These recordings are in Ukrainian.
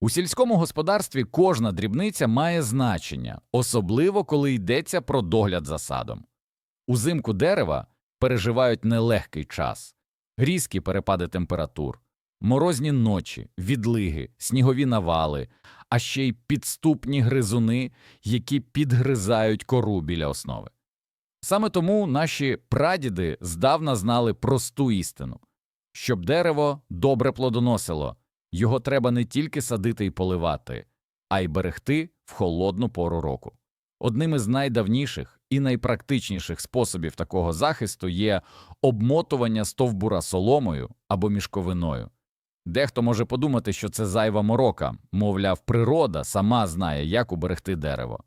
У сільському господарстві кожна дрібниця має значення, особливо коли йдеться про догляд за садом. Узимку дерева переживають нелегкий час, різкі перепади температур, морозні ночі, відлиги, снігові навали, а ще й підступні гризуни, які підгризають кору біля основи. Саме тому наші прадіди здавна знали просту істину щоб дерево добре плодоносило, його треба не тільки садити і поливати, а й берегти в холодну пору року. Одним із найдавніших і найпрактичніших способів такого захисту є обмотування стовбура соломою або мішковиною. Дехто може подумати, що це зайва морока, мовляв, природа сама знає, як уберегти дерево.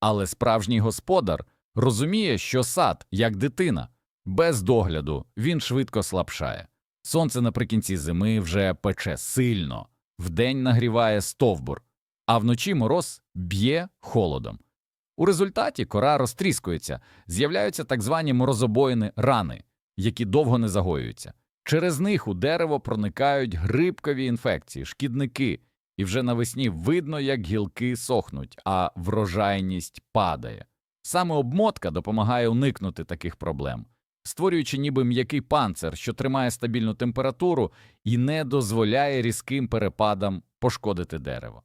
Але справжній господар розуміє, що сад, як дитина, без догляду він швидко слабшає. Сонце наприкінці зими вже пече сильно, вдень нагріває стовбур, а вночі мороз б'є холодом. У результаті кора розтріскується, з'являються так звані морозобоїни рани, які довго не загоюються. Через них у дерево проникають грибкові інфекції, шкідники, і вже навесні видно, як гілки сохнуть, а врожайність падає. Саме обмотка допомагає уникнути таких проблем, створюючи ніби м'який панцир, що тримає стабільну температуру і не дозволяє різким перепадам пошкодити дерево.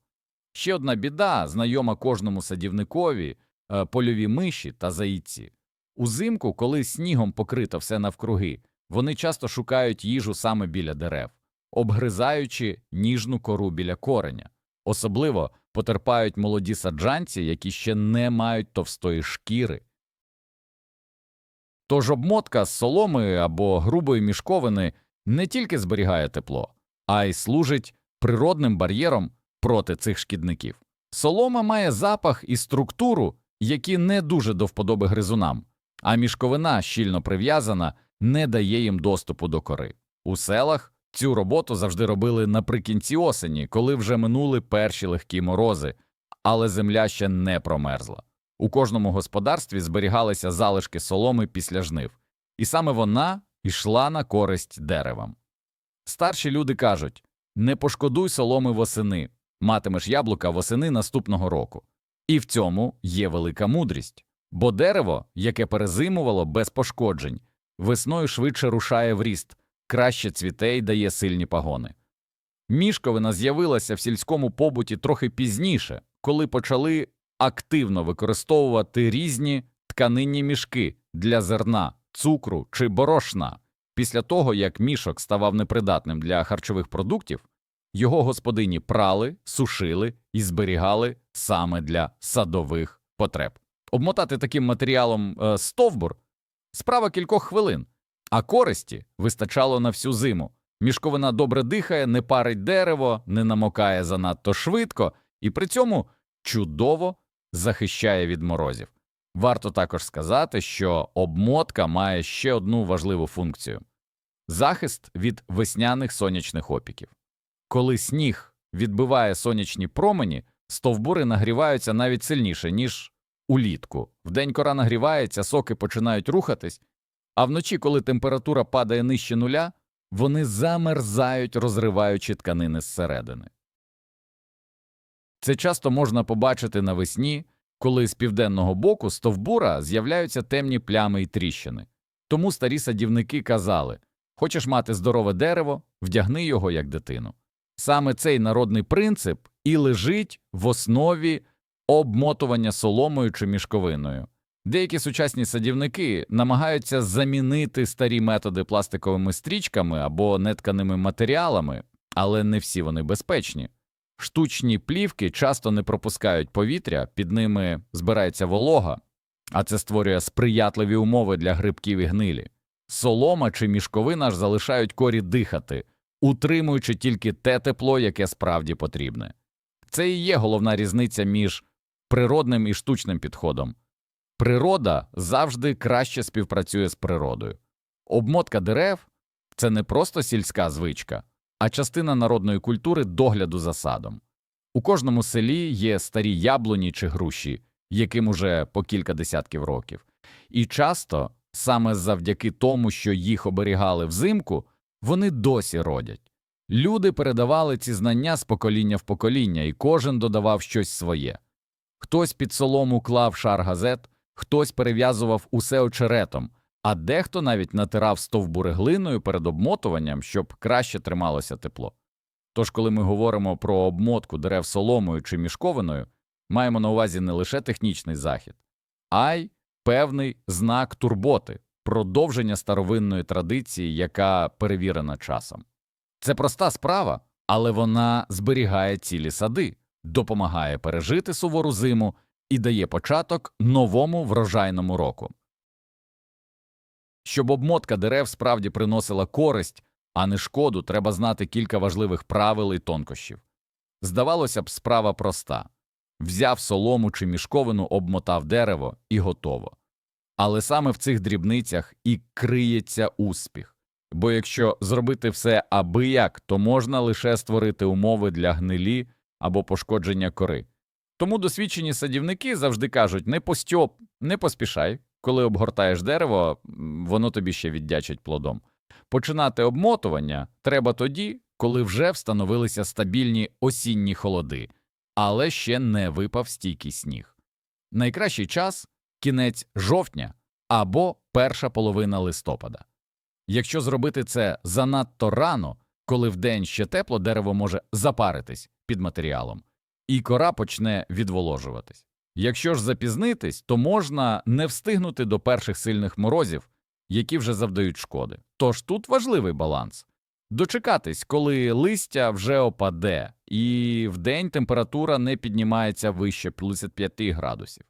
Ще одна біда, знайома кожному садівникові е, польові миші та заїці. Узимку, коли снігом покрито все навкруги, вони часто шукають їжу саме біля дерев, обгризаючи ніжну кору біля кореня. Особливо потерпають молоді саджанці, які ще не мають товстої шкіри. Тож обмотка з соломи або грубої мішковини не тільки зберігає тепло, а й служить природним бар'єром проти цих шкідників. Солома має запах і структуру, які не дуже до вподоби гризунам, а мішковина, щільно прив'язана, не дає їм доступу до кори. У селах цю роботу завжди робили наприкінці осені, коли вже минули перші легкі морози, але земля ще не промерзла. У кожному господарстві зберігалися залишки соломи після жнив, і саме вона йшла на користь деревам. Старші люди кажуть не пошкодуй соломи восени, матимеш яблука восени наступного року. І в цьому є велика мудрість, бо дерево, яке перезимувало без пошкоджень, весною швидше рушає в ріст, краще цвіте й дає сильні пагони. Мішковина з'явилася в сільському побуті трохи пізніше, коли почали активно використовувати різні тканинні мішки для зерна, цукру чи борошна. Після того, як мішок ставав непридатним для харчових продуктів, його господині прали, сушили і зберігали саме для садових потреб. Обмотати таким матеріалом е, стовбур справа кількох хвилин, а користі вистачало на всю зиму. Мішковина добре дихає, не парить дерево, не намокає занадто швидко і при цьому чудово захищає від морозів. Варто також сказати, що обмотка має ще одну важливу функцію захист від весняних сонячних опіків. Коли сніг відбиває сонячні промені, стовбури нагріваються навіть сильніше, ніж улітку. Вдень кора нагрівається, соки починають рухатись, а вночі, коли температура падає нижче нуля, вони замерзають, розриваючи тканини зсередини. Це часто можна побачити навесні, коли з південного боку стовбура з'являються темні плями й тріщини. Тому старі садівники казали хочеш мати здорове дерево, вдягни його як дитину. Саме цей народний принцип і лежить в основі обмотування соломою чи мішковиною. Деякі сучасні садівники намагаються замінити старі методи пластиковими стрічками або нетканими матеріалами, але не всі вони безпечні. Штучні плівки часто не пропускають повітря, під ними збирається волога, а це створює сприятливі умови для грибків і гнилі. Солома чи мішковина ж залишають корі дихати, утримуючи тільки те тепло, яке справді потрібне. Це і є головна різниця між природним і штучним підходом. Природа завжди краще співпрацює з природою. Обмотка дерев це не просто сільська звичка, а частина народної культури догляду за садом. У кожному селі є старі яблуні чи груші, яким уже по кілька десятків років, і часто саме завдяки тому, що їх оберігали взимку, вони досі родять. Люди передавали ці знання з покоління в покоління, і кожен додавав щось своє. Хтось під солому клав шар газет, хтось перев'язував усе очеретом, а дехто навіть натирав стовбури глиною перед обмотуванням, щоб краще трималося тепло. Тож, коли ми говоримо про обмотку дерев соломою чи мішковиною, маємо на увазі не лише технічний захід, а й певний знак турботи, продовження старовинної традиції, яка перевірена часом. Це проста справа, але вона зберігає цілі сади, допомагає пережити сувору зиму і дає початок новому врожайному року. Щоб обмотка дерев справді приносила користь, а не шкоду, треба знати кілька важливих правил і тонкощів. Здавалося б, справа проста взяв солому чи мішковину, обмотав дерево і готово. Але саме в цих дрібницях і криється успіх. Бо якщо зробити все аби як, то можна лише створити умови для гнилі або пошкодження кори. Тому досвідчені садівники завжди кажуть не постьоп, не поспішай, коли обгортаєш дерево, воно тобі ще віддячить плодом. Починати обмотування треба тоді, коли вже встановилися стабільні осінні холоди, але ще не випав стійкий сніг. Найкращий час кінець жовтня або перша половина листопада. Якщо зробити це занадто рано, коли вдень ще тепло, дерево може запаритись під матеріалом, і кора почне відволожуватись. Якщо ж запізнитись, то можна не встигнути до перших сильних морозів, які вже завдають шкоди. Тож тут важливий баланс дочекатись, коли листя вже опаде, і вдень температура не піднімається вище 55 градусів.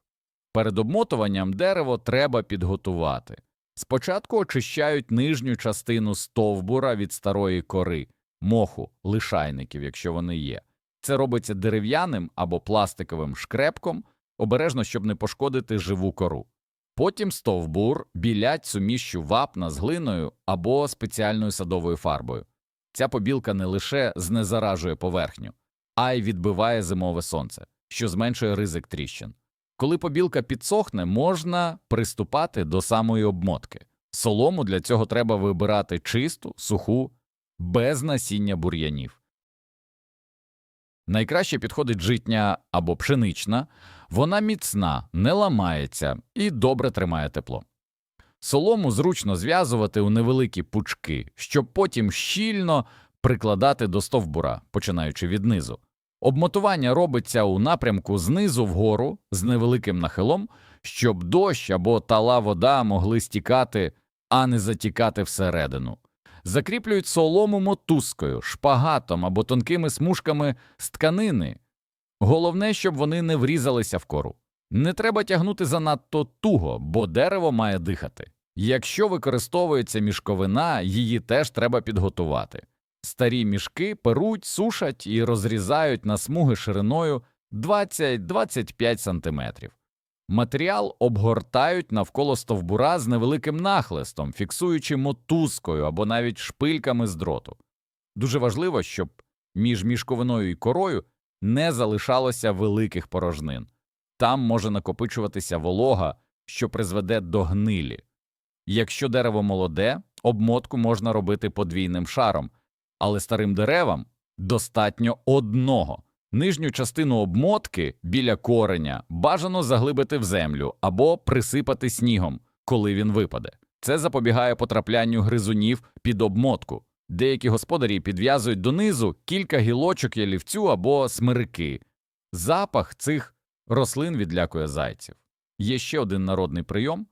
Перед обмотуванням дерево треба підготувати. Спочатку очищають нижню частину стовбура від старої кори, моху, лишайників, якщо вони є. Це робиться дерев'яним або пластиковим шкрепком, обережно, щоб не пошкодити живу кору. Потім стовбур білять сумішчю вапна з глиною або спеціальною садовою фарбою. Ця побілка не лише знезаражує поверхню, а й відбиває зимове сонце, що зменшує ризик тріщин. Коли побілка підсохне, можна приступати до самої обмотки. Солому для цього треба вибирати чисту, суху, без насіння бур'янів. Найкраще підходить житня або пшенична, вона міцна, не ламається і добре тримає тепло. Солому зручно зв'язувати у невеликі пучки, щоб потім щільно прикладати до стовбура, починаючи від низу. Обмотування робиться у напрямку знизу вгору з невеликим нахилом, щоб дощ або тала вода могли стікати, а не затікати всередину. Закріплюють солому мотузкою, шпагатом або тонкими смужками з тканини. Головне, щоб вони не врізалися в кору. Не треба тягнути занадто туго, бо дерево має дихати. Якщо використовується мішковина, її теж треба підготувати. Старі мішки перуть, сушать і розрізають на смуги шириною 20-25 см. Матеріал обгортають навколо стовбура з невеликим нахлестом, фіксуючи мотузкою або навіть шпильками з дроту. Дуже важливо, щоб між мішковиною і корою не залишалося великих порожнин. Там може накопичуватися волога, що призведе до гнилі. Якщо дерево молоде, обмотку можна робити подвійним шаром, але старим деревам достатньо одного. Нижню частину обмотки біля кореня бажано заглибити в землю або присипати снігом, коли він випаде. Це запобігає потраплянню гризунів під обмотку. Деякі господарі підв'язують донизу кілька гілочок ялівцю або смирики. Запах цих рослин відлякує зайців. Є ще один народний прийом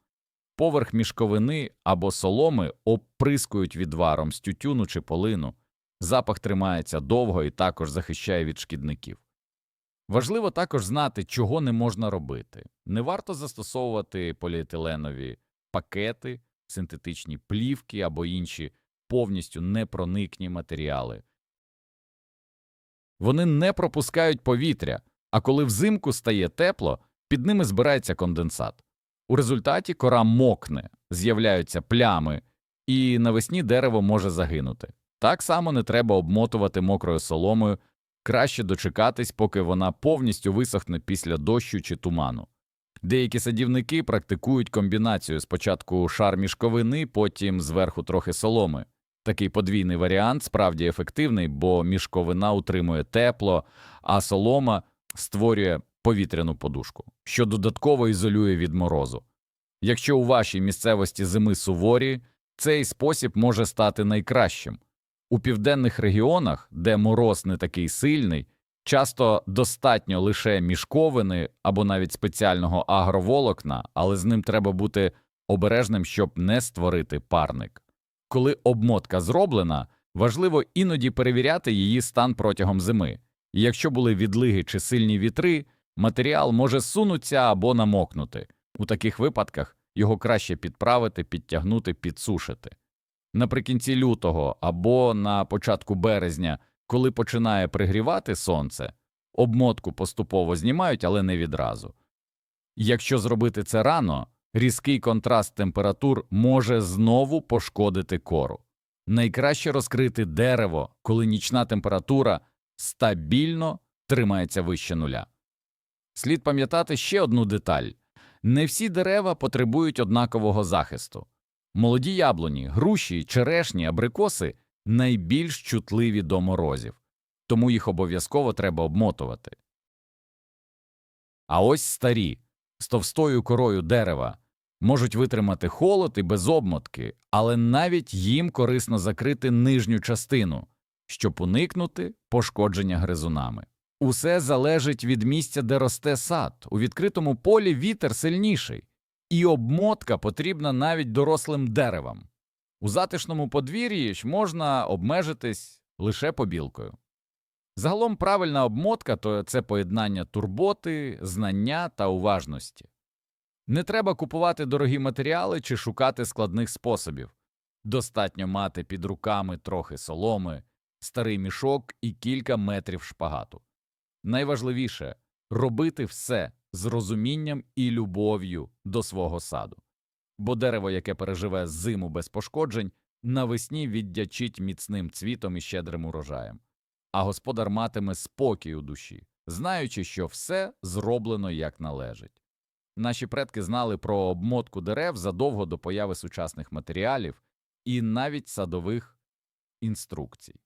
поверх мішковини або соломи оприскують відваром з тютюну чи полину. Запах тримається довго і також захищає від шкідників. Важливо також знати, чого не можна робити. Не варто застосовувати поліетиленові пакети, синтетичні плівки або інші повністю непроникні матеріали. Вони не пропускають повітря, а коли взимку стає тепло, під ними збирається конденсат. У результаті кора мокне, з'являються плями, і навесні дерево може загинути. Так само не треба обмотувати мокрою соломою, краще дочекатись, поки вона повністю висохне після дощу чи туману. Деякі садівники практикують комбінацію спочатку шар мішковини, потім зверху трохи соломи. Такий подвійний варіант справді ефективний, бо мішковина утримує тепло, а солома створює повітряну подушку, що додатково ізолює від морозу. Якщо у вашій місцевості зими суворі, цей спосіб може стати найкращим. У південних регіонах, де мороз не такий сильний, часто достатньо лише мішковини або навіть спеціального агроволокна, але з ним треба бути обережним, щоб не створити парник. Коли обмотка зроблена, важливо іноді перевіряти її стан протягом зими. І якщо були відлиги чи сильні вітри, матеріал може сунутися або намокнути. У таких випадках його краще підправити, підтягнути, підсушити. Наприкінці лютого або на початку березня, коли починає пригрівати сонце, обмотку поступово знімають, але не відразу. Якщо зробити це рано, різкий контраст температур може знову пошкодити кору. Найкраще розкрити дерево, коли нічна температура стабільно тримається вище нуля. Слід пам'ятати ще одну деталь не всі дерева потребують однакового захисту. Молоді яблуні, груші, черешні, абрикоси найбільш чутливі до морозів, тому їх обов'язково треба обмотувати. А ось старі, з товстою корою дерева, можуть витримати холод і без обмотки, але навіть їм корисно закрити нижню частину, щоб уникнути пошкодження гризунами. Усе залежить від місця, де росте сад. У відкритому полі вітер сильніший, і обмотка потрібна навіть дорослим деревам. У затишному подвір'ї ж можна обмежитись лише побілкою. Загалом правильна обмотка то це поєднання турботи, знання та уважності. Не треба купувати дорогі матеріали чи шукати складних способів. Достатньо мати під руками трохи соломи, старий мішок і кілька метрів шпагату. Найважливіше робити все з розумінням і любов'ю до свого саду. Бо дерево, яке переживе зиму без пошкоджень, навесні віддячить міцним цвітом і щедрим урожаєм, а господар матиме спокій у душі, знаючи, що все зроблено як належить. Наші предки знали про обмотку дерев задовго до появи сучасних матеріалів і навіть садових інструкцій.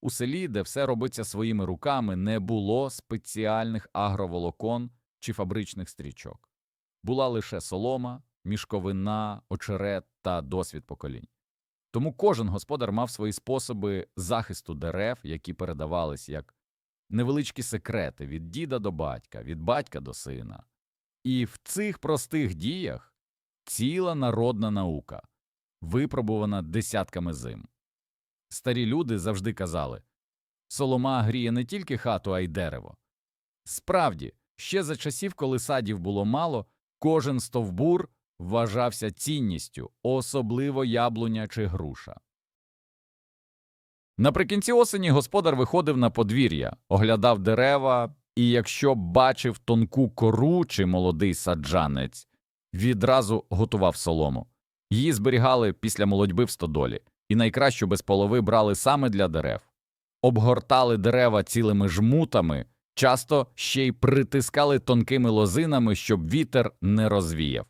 У селі, де все робиться своїми руками, не було спеціальних агроволокон чи фабричних стрічок. Була лише солома, мішковина, очерет та досвід поколінь. Тому кожен господар мав свої способи захисту дерев, які передавались як невеличкі секрети від діда до батька, від батька до сина. І в цих простих діях ціла народна наука, випробувана десятками зим. Старі люди завжди казали солома гріє не тільки хату, а й дерево. Справді, ще за часів, коли садів було мало, кожен стовбур вважався цінністю, особливо яблуня чи груша. Наприкінці осені господар виходив на подвір'я, оглядав дерева, і якщо бачив тонку кору чи молодий саджанець, відразу готував солому. Її зберігали після молодьби в стодолі, і найкращу без полови брали саме для дерев. Обгортали дерева цілими жмутами, часто ще й притискали тонкими лозинами, щоб вітер не розвіяв.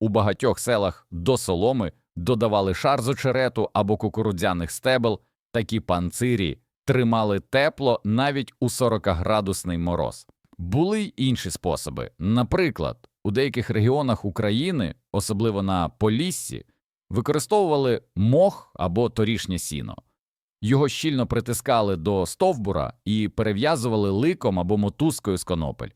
У багатьох селах до соломи додавали шар з очерету або кукурудзяних стебел, такі панцирі тримали тепло навіть у 40-градусний мороз. Були й інші способи. Наприклад, у деяких регіонах України, особливо на Поліссі, використовували мох або торішнє сіно. Його щільно притискали до стовбура і перев'язували ликом або мотузкою з конопель.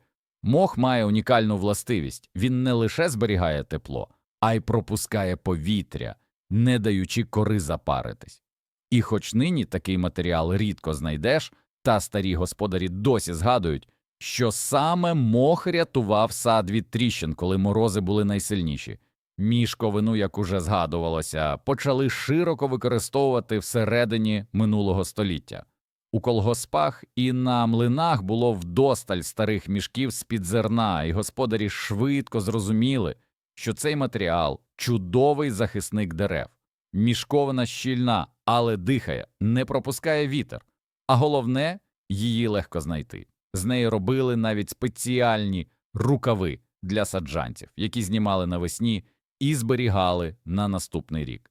Мох має унікальну властивість він не лише зберігає тепло, а й пропускає повітря, не даючи кори запаритись. І хоч нині такий матеріал рідко знайдеш, та старі господарі досі згадують, що саме мох рятував сад від тріщин, коли морози були найсильніші. Мішковину, як уже згадувалося, почали широко використовувати всередині минулого століття. У колгоспах і на млинах було вдосталь старих мішків з-під зерна, і господарі швидко зрозуміли, що цей матеріал чудовий захисник дерев. Мішковина щільна, але дихає, не пропускає вітер, а головне її легко знайти. З неї робили навіть спеціальні рукави для саджанців, які знімали навесні і зберігали на наступний рік.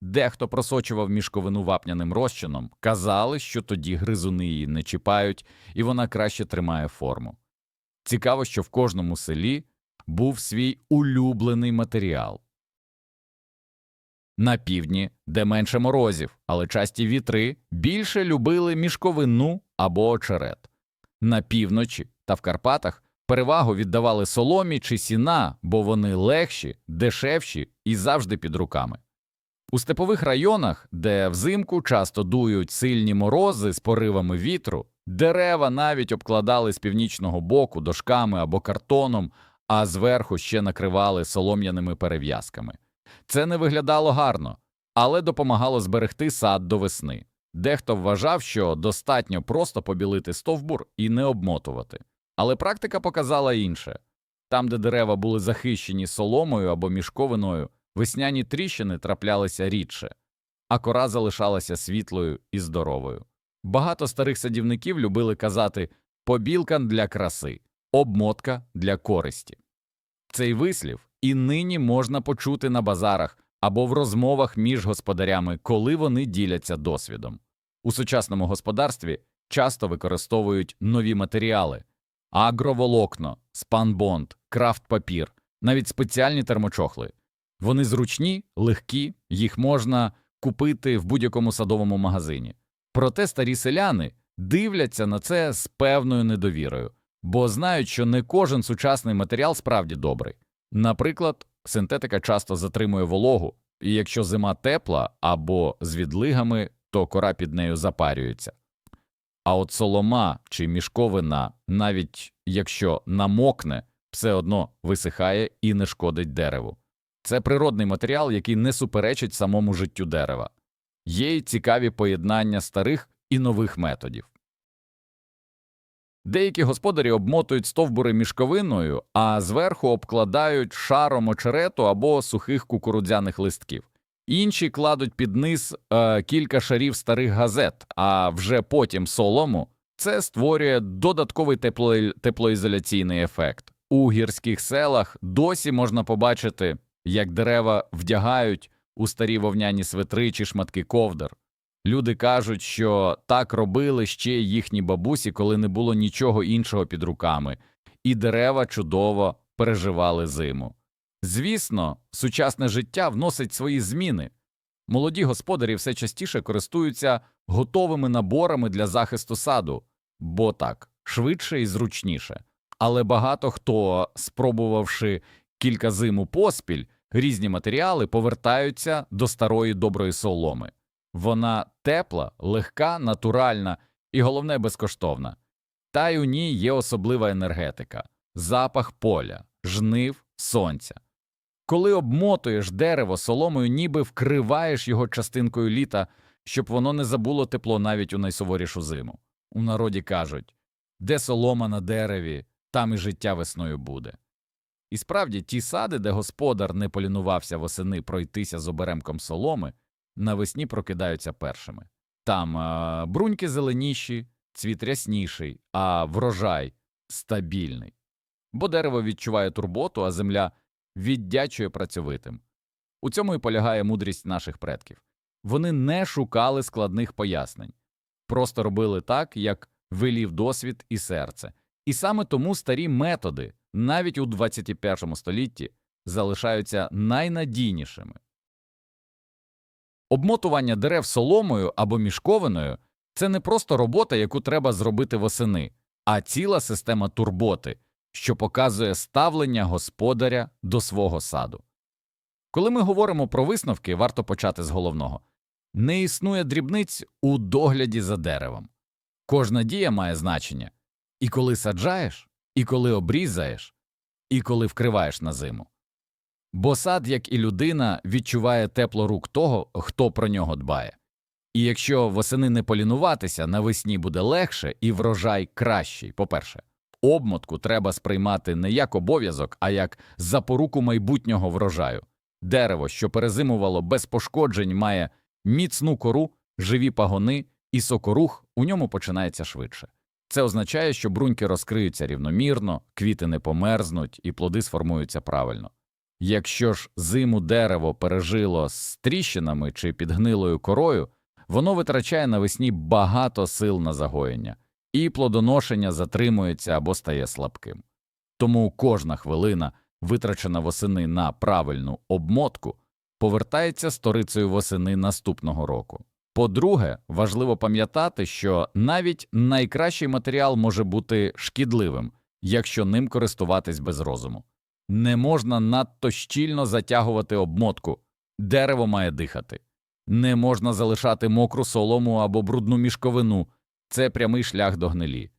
Дехто просочував мішковину вапняним розчином, казали, що тоді гризуни її не чіпають і вона краще тримає форму. Цікаво, що в кожному селі був свій улюблений матеріал. На півдні, де менше морозів, але часті вітри, більше любили мішковину або очерет. На півночі та в Карпатах перевагу віддавали соломі чи сіна, бо вони легші, дешевші і завжди під руками. У степових районах, де взимку часто дують сильні морози з поривами вітру, дерева навіть обкладали з північного боку дошками або картоном, а зверху ще накривали солом'яними перев'язками. Це не виглядало гарно, але допомагало зберегти сад до весни. Дехто вважав, що достатньо просто побілити стовбур і не обмотувати. Але практика показала інше там, де дерева були захищені соломою або мішковиною, весняні тріщини траплялися рідше, а кора залишалася світлою і здоровою. Багато старих садівників любили казати побілка для краси, обмотка для користі. Цей вислів і нині можна почути на базарах або в розмовах між господарями, коли вони діляться досвідом. У сучасному господарстві часто використовують нові матеріали агроволокно, спанбонд, крафт-папір, навіть спеціальні термочохли. Вони зручні, легкі, їх можна купити в будь-якому садовому магазині. Проте старі селяни дивляться на це з певною недовірою, бо знають, що не кожен сучасний матеріал справді добрий. Наприклад, синтетика часто затримує вологу, і якщо зима тепла або з відлигами, то кора під нею запарюється. А от солома чи мішковина, навіть якщо намокне, все одно висихає і не шкодить дереву. Це природний матеріал, який не суперечить самому життю дерева. Є й цікаві поєднання старих і нових методів. Деякі господарі обмотують стовбури мішковиною, а зверху обкладають шаром очерету або сухих кукурудзяних листків. Інші кладуть під низ е, кілька шарів старих газет, а вже потім солому. Це створює додатковий тепло... теплоізоляційний ефект. У гірських селах досі можна побачити, як дерева вдягають у старі вовняні свитри чи шматки ковдр. Люди кажуть, що так робили ще їхні бабусі, коли не було нічого іншого під руками, і дерева чудово переживали зиму. Звісно, сучасне життя вносить свої зміни. Молоді господарі все частіше користуються готовими наборами для захисту саду, бо так швидше і зручніше. Але багато хто, спробувавши кілька зиму поспіль, різні матеріали повертаються до старої доброї соломи. Вона тепла, легка, натуральна і, головне, безкоштовна. Та й у ній є особлива енергетика, запах поля, жнив, сонця. Коли обмотуєш дерево соломою, ніби вкриваєш його частинкою літа, щоб воно не забуло тепло навіть у найсуворішу зиму. У народі кажуть де солома на дереві, там і життя весною буде. І справді ті сади, де господар не полінувався восени пройтися з оберемком соломи, навесні прокидаються першими. Там а, бруньки зеленіші, цвіт рясніший, а врожай стабільний. Бо дерево відчуває турботу, а земля віддячує працьовитим. У цьому і полягає мудрість наших предків. Вони не шукали складних пояснень, просто робили так, як велів досвід і серце. І саме тому старі методи, навіть у 21 столітті, залишаються найнадійнішими. Обмотування дерев соломою або мішковиною це не просто робота, яку треба зробити восени, а ціла система турботи, що показує ставлення господаря до свого саду. Коли ми говоримо про висновки, варто почати з головного не існує дрібниць у догляді за деревом. Кожна дія має значення і коли саджаєш, і коли обрізаєш, і коли вкриваєш на зиму. Бо сад, як і людина, відчуває тепло рук того, хто про нього дбає. І якщо восени не полінуватися, навесні буде легше і врожай кращий. По-перше, обмотку треба сприймати не як обов'язок, а як запоруку майбутнього врожаю. Дерево, що перезимувало без пошкоджень, має міцну кору, живі пагони, і сокорух у ньому починається швидше. Це означає, що бруньки розкриються рівномірно, квіти не померзнуть і плоди сформуються правильно. Якщо ж зиму дерево пережило з тріщинами чи підгнилою корою, воно витрачає навесні багато сил на загоєння, і плодоношення затримується або стає слабким. Тому кожна хвилина, витрачена восени на правильну обмотку, повертається сторицею восени наступного року. По-друге, важливо пам'ятати, що навіть найкращий матеріал може бути шкідливим, якщо ним користуватись без розуму. Не можна надто щільно затягувати обмотку, дерево має дихати. Не можна залишати мокру солому або брудну мішковину це прямий шлях до гнилі.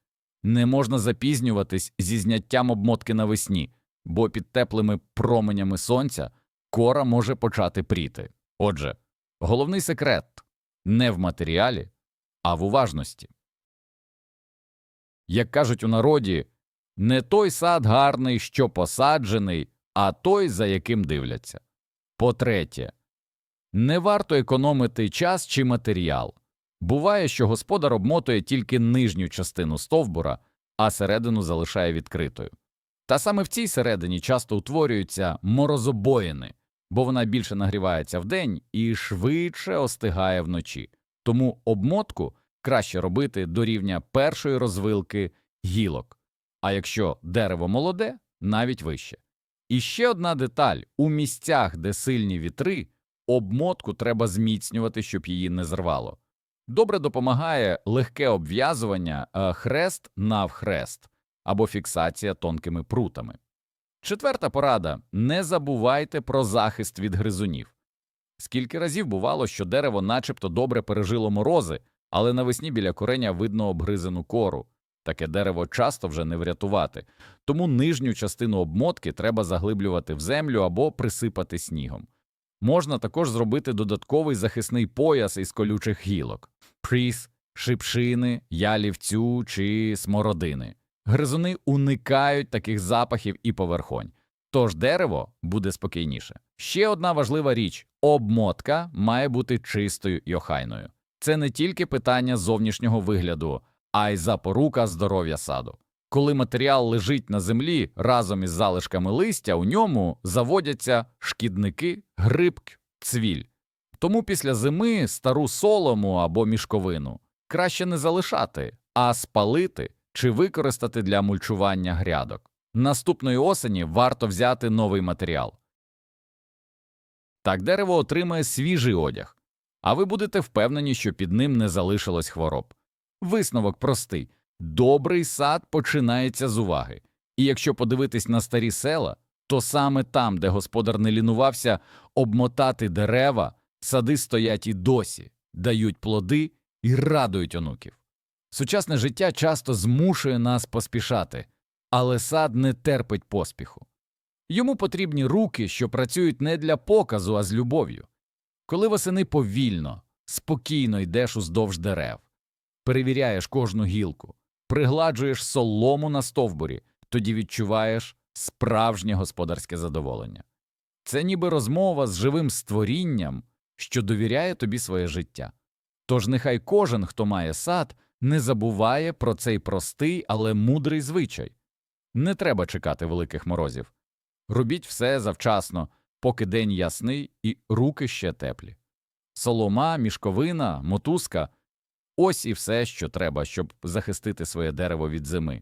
Не можна запізнюватись зі зняттям обмотки навесні, бо під теплими променями сонця кора може почати пріти. Отже, головний секрет не в матеріалі, а в уважності. Як кажуть у народі, не той сад гарний, що посаджений, а той, за яким дивляться. По-третє, не варто економити час чи матеріал. Буває, що господар обмотує тільки нижню частину стовбура, а середину залишає відкритою. Та саме в цій середині часто утворюються морозобоїни, бо вона більше нагрівається вдень і швидше остигає вночі. Тому обмотку краще робити до рівня першої розвилки гілок, а якщо дерево молоде, навіть вище. І ще одна деталь у місцях, де сильні вітри, обмотку треба зміцнювати, щоб її не зрвало. Добре допомагає легке обв'язування е, хрест навхрест або фіксація тонкими прутами. Четверта порада не забувайте про захист від гризунів. Скільки разів бувало, що дерево начебто добре пережило морози, але навесні біля кореня видно обгризену кору. Таке дерево часто вже не врятувати, тому нижню частину обмотки треба заглиблювати в землю або присипати снігом. Можна також зробити додатковий захисний пояс із колючих гілок пріс, шипшини, ялівцю чи смородини. Гризуни уникають таких запахів і поверхонь, тож дерево буде спокійніше. Ще одна важлива річ обмотка має бути чистою і охайною. Це не тільки питання зовнішнього вигляду, а й запорука здоров'я саду. Коли матеріал лежить на землі разом із залишками листя, у ньому заводяться шкідники, грибк, цвіль. Тому після зими стару солому або мішковину краще не залишати, а спалити чи використати для мульчування грядок. Наступної осені варто взяти новий матеріал. Так дерево отримає свіжий одяг, а ви будете впевнені, що під ним не залишилось хвороб. Висновок простий добрий сад починається з уваги, і якщо подивитись на старі села, то саме там, де господар не лінувався обмотати дерева, сади стоять і досі, дають плоди і радують онуків. Сучасне життя часто змушує нас поспішати, але сад не терпить поспіху. Йому потрібні руки, що працюють не для показу, а з любов'ю. Коли восени повільно, спокійно йдеш уздовж дерев, перевіряєш кожну гілку, пригладжуєш солому на стовбурі, тоді відчуваєш справжнє господарське задоволення. Це ніби розмова з живим створінням, що довіряє тобі своє життя. Тож нехай кожен, хто має сад, не забуває про цей простий, але мудрий звичай. Не треба чекати великих морозів. Робіть все завчасно, поки день ясний і руки ще теплі. Солома, мішковина, мотузка ось і все, що треба, щоб захистити своє дерево від зими.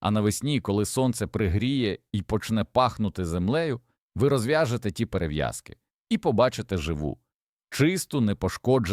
А навесні, коли сонце пригріє і почне пахнути землею, ви розв'яжете ті перев'язки і побачите живу, чисту, непошкоджену.